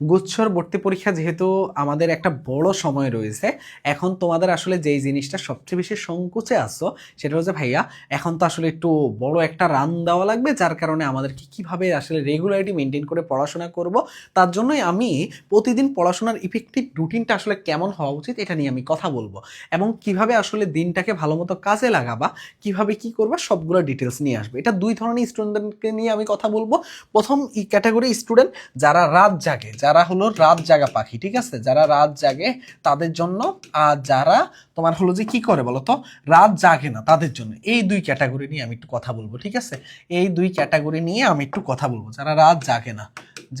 গুচ্ছর ভর্তি পরীক্ষা যেহেতু আমাদের একটা বড় সময় রয়েছে, এখন তোমাদের আসলে যেই জিনিসটা সবচেয়ে বেশি সংকোচে আসছো সেটা হচ্ছে ভাইয়া, এখন তো আসলে একটু বড় একটা রান দেওয়া লাগবে, যার কারণে আমাদেরকে কীভাবে আসলে রেগুলারিটি মেনটেন করে পড়াশোনা করব, তার জন্যই আমি প্রতিদিন পড়াশোনার ইফেক্টিভ রুটিনটা আসলে কেমন হওয়া উচিত এটা নিয়ে আমি কথা বলব। এবং কীভাবে আসলে দিনটাকে ভালো মতো কাজে লাগাবা, কীভাবে কি করবা সবগুলো ডিটেলস নিয়ে আসবে। এটা দুই ধরনের স্টুডেন্টকে নিয়ে আমি কথা বলব। প্রথম ক্যাটাগরি স্টুডেন্ট যারা রাত জাগে যারা হলো রাত জাগা পাখি, ঠিক আছে? যারা রাত জাগে তাদের জন্য, আর যারা তোমার হলো যে কি করে বলো তো রাত জাগে না তাদের জন্য। এই দুই ক্যাটাগরি নিয়ে আমি একটু কথা বলব, ঠিক আছে? এই দুই ক্যাটাগরি নিয়ে আমি একটু কথা বলব। যারা রাত জাগে না,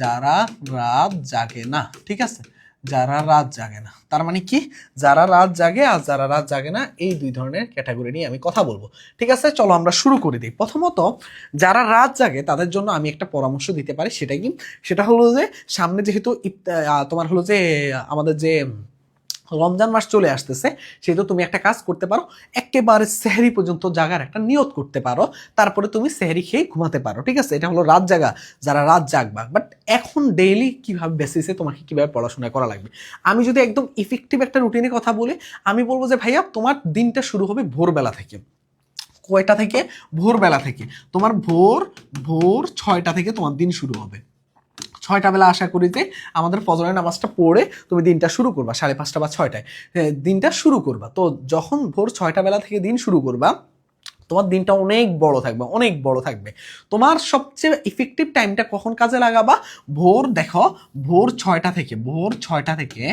যারা রাত জাগে না, ঠিক আছে? যারা রাত জাগে না। তার মানে কি? যারা রাত জাগে আর যারা রাত জাগে না, এই দুই ধরনের ক্যাটাগরি নিয়ে আমি কথা বলব। ঠিক আছে? চলো আমরা শুরু করে দিই। প্রথমত, যারা রাত জাগে, তাদের জন্য আমি একটা পরামর্শ দিতে পারি সেটা কি? সেটা হলো যে, সামনে যেহেতু তোমার হলো যে, আমাদের যে রমজান মাস চলে আসতেছে, সেহেতু তুমি একটা কাজ করতে পারো, একেবারে সেহরি পর্যন্ত জাগার একটা নিয়ত করতে পারো, তারপরে তুমি সেহরি খেয়ে ঘুমাতে পারো, ঠিক আছে? এটা হলো রাত জাগা, যারা রাত জাগবা। বাট এখন ডেইলি কীভাবে বেসিসে তোমাকে কীভাবে পড়াশোনা করা লাগবে? আমি যদি একদম ইফেক্টিভ একটা রুটিনে কথা বলি, আমি বলব যে, ভাইয়া, তোমার দিনটা শুরু হবে ভোরবেলা থেকে। কয়টা থেকে? ভোরবেলা থেকে। তোমার ভোর ভোর ছয়টা থেকে তোমার দিন শুরু হবে। ছয়টা বেলা আশা করি যে আমাদের ফজরের নামাজটা পড়ে তুমি দিনটা শুরু করবা, সাড়ে পাঁচটা বা ছয়টায়। দিনটা শুরু করবা। তো যখন ভোর ছয়টা বেলা থেকে দিন শুরু করবা তোমার দিনটা অনেক বড় থাকবে, অনেক বড় থাকবে। তোমার সবচেয়ে ইফেক্টিভ টাইমটা কখন কাজে লাগাবা? ভোর, দেখো, ভোর ছয়টা থেকে, ভোর ছয়টা থেকে,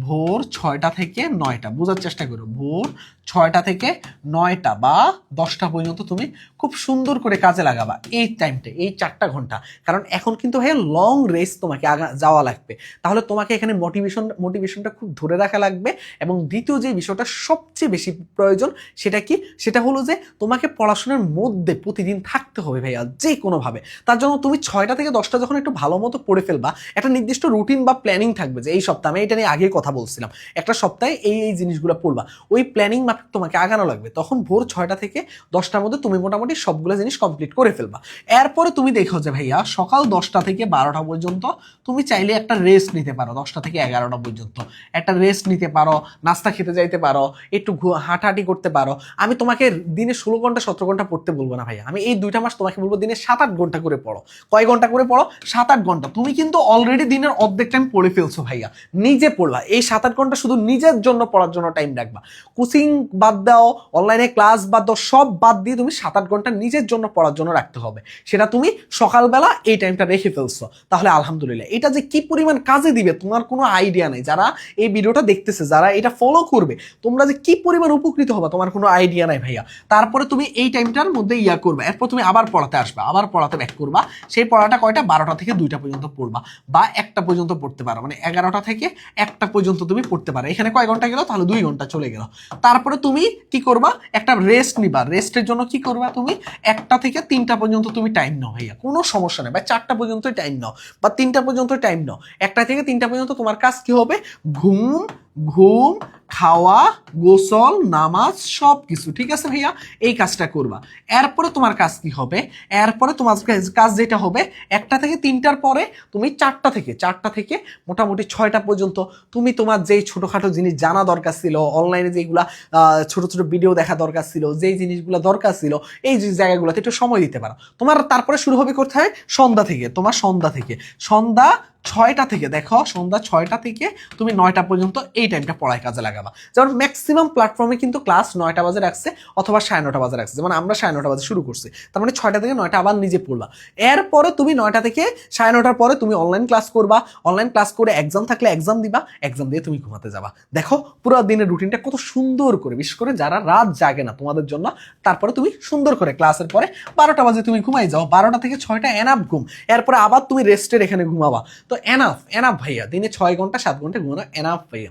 ভোর ছয়টা থেকে নয়টা। বোঝার চেষ্টা করো, ভোর ছয়টা থেকে নয়টা বা দশটা পর্যন্ত তুমি খুব সুন্দর করে কাজে লাগাবা এই টাইমটা এই চারটা ঘণ্টা। কারণ এখন কিন্তু হ্যাঁ লং রেস তোমাকে যাওয়া লাগবে। তাহলে তোমাকে এখানে মোটিভেশন মোটিভেশনটা খুব ধরে রাখা লাগবে এবং দ্বিতীয় যে বিষয়টা সবচেয়ে বেশি প্রয়োজন সেটা কি? সেটা হলো যে তোমাকে পড়াশোনার মধ্যে প্রতিদিন থাকতে হবে ভাইয়া, যে কোনোভাবে। তার জন্য তুমি ছয়টা থেকে দশটা যখন একটু ভালো মতো পড়ে ফেলবা, একটা নির্দিষ্ট রুটিন বা প্ল্যানিং থাকবে যে এই সপ্তাহে আমি এটা নিয়ে আগে কথা বলছিলাম। একটা সপ্তাহে এই এই জিনিসগুলো পড়বা। ওই প্ল্যানিং মাফিক তোমাকে আগানো লাগবে। তখন ভোর ছয়টা থেকে দশটার মধ্যে তুমি মোটামুটি সবগুলো জিনিস কমপ্লিট করে ফেলবা। এরপরে তুমি দেখো যে ভাইয়া, সকাল দশটা থেকে বারোটা পর্যন্ত তুমি চাইলে একটা রেস্ট নিতে পারো, দশটা থেকে এগারোটা পর্যন্ত। একটা রেস্ট নিতে পারো, নাস্তা খেতে যাইতে পারো, একটু হাঁটাহাঁটি করতে পারো। আমি তোমাকে দিনে ষোলো ঘণ্টা, সতেরো ঘণ্টা পড়তে বলব না ভাইয়া। আমি এই দুইটা মাস তোমাকে বলব দিনে সাত আট ঘণ্টা করে পড়ো। কয় ঘণ্টা করে পড়ো? সাত আট ঘণ্টা। তুমি কিন্তু অলরেডি দিনের অর্ধেক টাইম পড়ে ফেলছো ভাইয়া। নিজে পড়লা। এই সাত আট ঘণ্টা শুধু নিজের জন্য পড়ার জন্য টাইম রাখবা। কোচিং বাদ দাও অনলাইনে ক্লাস বাদ দাও, সব বাদ দিয়ে তুমি সাত আট ঘণ্টা নিজের জন্য পড়ার জন্য রাখতে হবে। সেটা তুমি সকালবেলা এই টাইমটা রেখে ফেলছো। তাহলে আলহামদুলিল্লাহ। এটা যে কি পরিমাণ কাজে দিবে, তোমার কোনো আইডিয়া নেই। যারা এই ভিডিওটা দেখতেছে, যারা এটা ফলো করবে, তোমরা যে কি পরিমাণ উপকৃত হবে, তোমার কোনো আইডিয়া নাই ভাইয়া। তারপরে তুমি এই টাইমটার মধ্যে ইয়া করবে। এরপর তুমি আবার পড়াতে আসবে, আবার পড়াতে ব্যাক করবা। সেই পড়াটা কয়টা? বারোটা থেকে দুইটা পর্যন্ত পড়বা বা একটা পর্যন্ত পড়তে পারো। মানে এগারোটা থেকে একটা পর্যন্ত তুমি পড়তে পারো। এখানে কয় ঘণ্টা গেলো? তাহলে দুই ঘণ্টা চলে গেল। তারপরে তুমি কি করবা? একটা রেস্ট নিবা। রেস্টের জন্য কি করবা তুমি? একটা থেকে তিনটা পর্যন্ত তুমি টাইম নাও ভাইয়া। কোনো সমস্যা নেই। বা চারটা পর্যন্ত টাইম নাও বা তিনটা পর্যন্ত টাইম নাও। একটা থেকে তিনটা পর্যন্ত তোমার কাজ কি হবে? ঘুম ঘুম খাওয়া গোসল নামাজ সব কিছু ঠিক আছে ভাইয়া? এই কাজটা করবা। এরপরে তোমার কাজ কি হবে? এরপরে তোমার কাজ- যেটা হবে একটা থেকে তিনটার পরে তুমি চারটা থেকে চারটা থেকে মোটামুটি ছয়টা পর্যন্ত তুমি তোমার যেই ছোটোখাটো জিনিস জানা দরকার ছিল অনলাইনে আহ, ছোট ছোট ভিডিও দেখা দরকার ছিল যেই জিনিসগুলো দরকার ছিল এই জায়গাগুলোতে একটু সময় দিতে পারো। তোমার তারপরে শুরু হবে কোথায়? সন্ধ্যা থেকে তোমার সন্ধ্যা থেকে। সন্ধ্যা ছয়টা থেকে, দেখো, সন্ধ্যা ছয়টা থেকে তুমি নয়টা পর্যন্ত এই টাইমটা পড়ায় কাজে লাগাবা। যেমন ম্যাক্সিমাম প্ল্যাটফর্মে কিন্তু ক্লাস নয়টা বাজে রাখছে অথবা সাড়ে নটা বাজে রাখছে। যেমন আমরা সাড়ে নটা বাজে শুরু করছি, তার মানে ছয়টা থেকে নয়টা আবার নিজে পড়বা। এরপরে তুমি নয়টা থেকে সাড়ে নটার পরে তুমি অনলাইন ক্লাস করবা। অনলাইন ক্লাস করে এক্সাম থাকলে এক্সাম দিবা এক্সাম দিয়ে তুমি ঘুমাতে যাবা। দেখো, পুরো দিনের রুটিনটা কত সুন্দর করে, বিশেষ করে যারা রাত জাগে না তোমাদের জন্য, তারপরে তুমি সুন্দর করে ক্লাসের পরে বারোটা বাজে তুমি ঘুমাই যাও। বারোটা থেকে ছয়টা এনাফ ঘুম। এরপরে আবার তুমি রেস্টের এখানে ঘুমাবা। তো এনাফ এনাফ ভাইয়া। দিনে ছয় ঘণ্টা সাত ঘণ্টা ঘুমানো এনাফ ভাইয়া।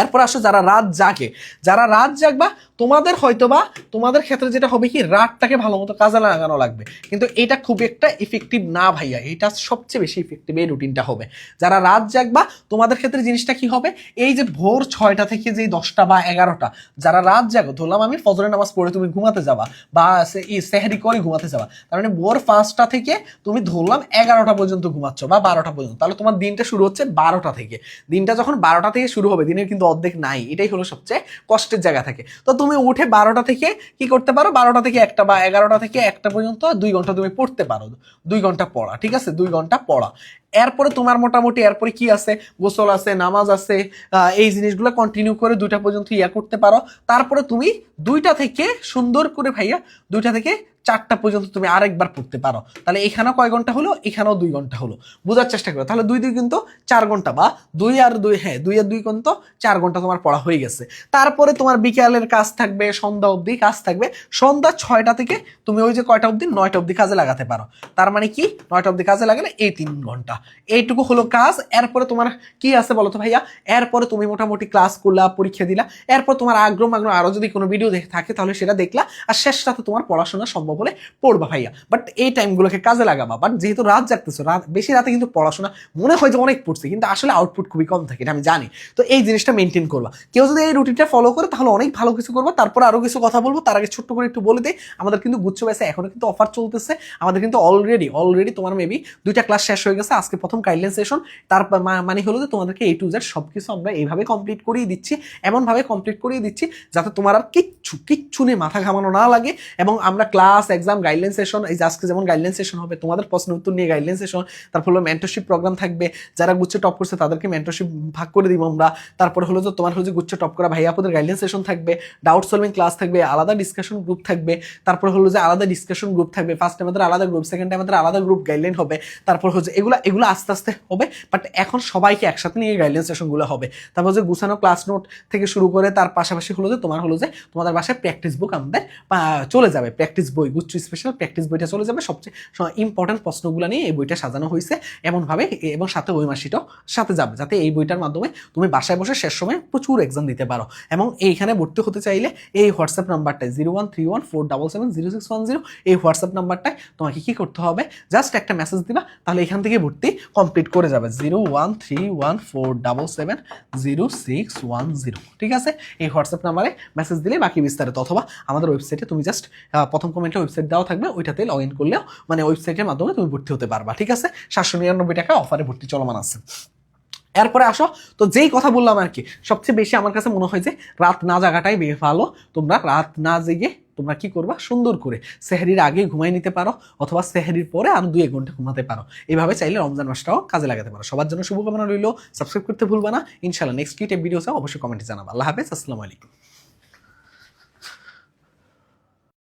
এরপর আসো যারা রাত জাগে। যারা রাত জাগবা, তোমাদের হয়তোবা, তোমাদের ক্ষেত্রে যেটা হবে কি, রাতটাকে ভালো মতো কাজে লাগানো লাগবে। কিন্তু এটা খুব একটা ইফেক্টিভ না ভাইয়া। এটা সবচেয়ে বেশি ইফেক্টিভ এই রুটিনটা হবে। যারা রাত জাগবা, তোমাদের ক্ষেত্রে জিনিসটা কি হবে? এই যে ভোর ছয়টা থেকে যে দশটা বা এগারোটা, যারা রাত জাগো, ধরলাম আমি ফজরের নামাজ পড়ে তুমি ঘুমাতে যাবা, বা সেহারি করে ঘুমাতে যাবা, তার মানে ভোর পাঁচটা থেকে তুমি ধরলাম এগারোটা পর্যন্ত ঘুমাচ্ছ বা বারোটা পর্যন্ত। তাহলে তোমার দিনটা শুরু হচ্ছে বারোটা থেকে। দিনটা যখন বারোটা থেকে শুরু হবে, দিনের কিন্তু অর্ধেক নাই, এটাই হলো সবচেয়ে কষ্টের জায়গা থাকে। তো তুমি উঠে বারোটা থেকে কি করতে পারো? বারোটা থেকে একটা বা এগারোটা থেকে একটা পর্যন্ত দুই ঘণ্টা তুমি পড়তে পারো। দুই ঘণ্টা পড়া, ঠিক আছে? দুই ঘণ্টা পড়া। এরপরে তোমার মোটামুটি এরপরে কি আছে? গোসল আছে, নামাজ আছে এই জিনিসগুলো কন্টিনিউ করে দুইটা পর্যন্ত ইয়া করতে পারো। তারপরে তুমি দুইটা থেকে সুন্দর করে ভাইয়া, দুইটা থেকে চারটা পর্যন্ত তুমি আরেকবার পড়তে পারো। তাহলে এখানেও কয় ঘণ্টা হলো? এখানেও দুই ঘণ্টা হলো। বোঝার চেষ্টা করো। তাহলে দুই দুই কিন্তু চার ঘণ্টা বা দুই আর দুই হ্যাঁ দুই আর দুই কিন্তু চার ঘণ্টা তোমার পড়া হয়ে গেছে। তারপরে তোমার বিকেলের কাজ থাকবে, সন্ধ্যা অবধি কাজ থাকবে। সন্ধ্যা ছয়টা থেকে তুমি ওই যে কয়টা অবধি? নয়টা অবধি কাজে লাগাতে পারো। তার মানে কি? নয়টা অবধি কাজে লাগালে এই তিন ঘণ্টা। এইটুকু হলো কাজ। এরপরে তোমার কি আছে বলো তো ভাইয়া? এরপরে তুমি মোটামুটি ক্লাস করলা, পরীক্ষা দিলা। এরপর তোমার আগ্রহ আগ্রহ আরও যদি কোনো ভিডিও থাকে, তাহলে সেটা দেখলা। আর শেষটাতে তোমার পড়াশোনা সম্ভব হলে পড়বা ভাইয়া। বাট এই টাইমগুলোকে কাজে লাগাবা। বাট যেহেতু রাত জাগতেছো, রাত, বেশি রাতে কিন্তু পড়াশোনা মনে হয় যে অনেক পড়ছে, কিন্তু আসলে আউটপুট খুবই কম থাকে এটা আমি জানি। তো এই জিনিসটা মেনটেন করবা। কেউ যদি এই রুটিনটা ফলো করে, তাহলে অনেক ভালো কিছু করব। তারপর আরও কিছু কথা বলব। তার আগে ছোট্ট করে একটু বলে দিই, আমাদের কিন্তু গুচ্ছ বেসে এখনও কিন্তু অফার চলতেছে। আমাদের কিন্তু অলরেডি অলরেডি তোমার মেবি দুইটা ক্লাস শেষ হয়ে গেছে। আজকে প্রথম গাইডলাইন সেশন তার মানে হলো যে তোমাদেরকে এই টু জেড সব কিছু আমরা এইভাবে কমপ্লিট করিয়ে দিচ্ছি, এমনভাবে কমপ্লিট করিয়ে দিচ্ছি, যাতে তোমার আর কিচ্ছু কিচ্ছু নিয়ে মাথা ঘামানো না লাগে। এবং আমরা ক্লাস এক্সাম গাইডলাইন সেশন এই আজকে যেমন গাইডলাইন সেশন হবে, তোমাদের প্রশ্ন উত্তর নিয়ে গাইডলাইন সেশন তারপর হলো মেন্টরশিপ প্রোগ্রাম থাকবে। যারা গুচ্ছে টপ করছে, তাদেরকে মেন্টরশিপ ভাগ করে দিব আমরা। তারপরে হলো যে, তোমার হলো যে গুচ্ছে টপ করা ভাইয়া আপনাদের গাইডলাইন সেশন থাকবে। ডাউট সলভিং ক্লাস থাকবে, আলাদা ডিসকাশন গ্রুপ থাকবে। তারপর হলো যে, আলাদা ডিসকাশন গ্রুপ থাকবে। ফার্স্ট আমাদের আলাদা গ্রুপ সেকেন্ড আমাদের আলাদা গ্রুপ গাইডলাইন হবে। তারপর হচ্ছে এগুলো এগুলো আস্তে আস্তে হবে বাট এখন সবাইকে একসাথে নিয়ে গাইডলাইন সেশনগুলো হবে। তারপর যে, গুছানো ক্লাস নোট থেকে শুরু করে, তার পাশাপাশি হলো যে, তোমার হলো যে, তোমাদের বাসায় প্র্যাকটিস বুক আমাদের চলে যাবে। প্র্যাকটিস বই গুচ্ছ স্পেশাল প্র্যাকটিস বইটা চলে যাবে। সবচেয়ে ইম্পর্টেন্ট প্রশ্নগুলো নিয়ে এই বইটা সাজানো হয়েছে। এমনভাবে এবং সাথে ওই মাসিটাও সাথে যাবে, যাতে এই বইটার মাধ্যমে তুমি বাসায় বসে শেষ সময় প্রচুর এক্সাম দিতে পারো। এবং এইখানে ভর্তি হতে চাইলে এই WhatsApp নাম্বারটায় zero one three one four double seven zero six one zero এই হোয়াটসঅ্যাপ নাম্বারটায় তোমাকে কী করতে হবে? জাস্ট একটা মেসেজ দিবা, তাহলে এখান থেকে ভর্তি কমপ্লিট করে যাবে। Zero one three one four double seven zero six one zero ঠিক আছে? এই হোয়াটসঅ্যাপ নাম্বারে মেসেজ দিলে বাকি বিস্তারিত অথবা আমাদের ওয়েবসাইটে তুমি জাস্ট প্রথম কমেন্টে ওয়েবসাইট দেওয়া থাকবে, ওইটাতে লগ ইন করলেও মানে ওয়েবসাইটের মাধ্যমে তুমি ভর্তি হতে পারবা, ঠিক আছে? সাতশো নিরানব্বই টাকা অফারে ভর্তি চলমান আছে। এরপরে আসো, তো যেই কথা বললাম আর কি, সবচেয়ে বেশি আমার কাছে মনে হয় যে রাত না জাগাটাই বেশ ভালো তোমরা রাত না জেগে তোমরা কি করবা? সুন্দর করে সেহরির আগে ঘুমাই নিতে পারো, অথবা সেহারির পরে আরও দুই এক ঘণ্টা ঘুমাতে পারো। এইভাবে চাইলে রমজান মাসটাও কাজে লাগাতে পারো। সবার জন্য শুভকামনা রইল সাবস্ক্রাইব করতে ভুলবা না। ইনশাল্লাহ নেক্সট কিটে ভিডিও অবশ্যই কমেন্টে জানাব। আল্লাহ হাফেজ, আসসালামু আলাইকুম।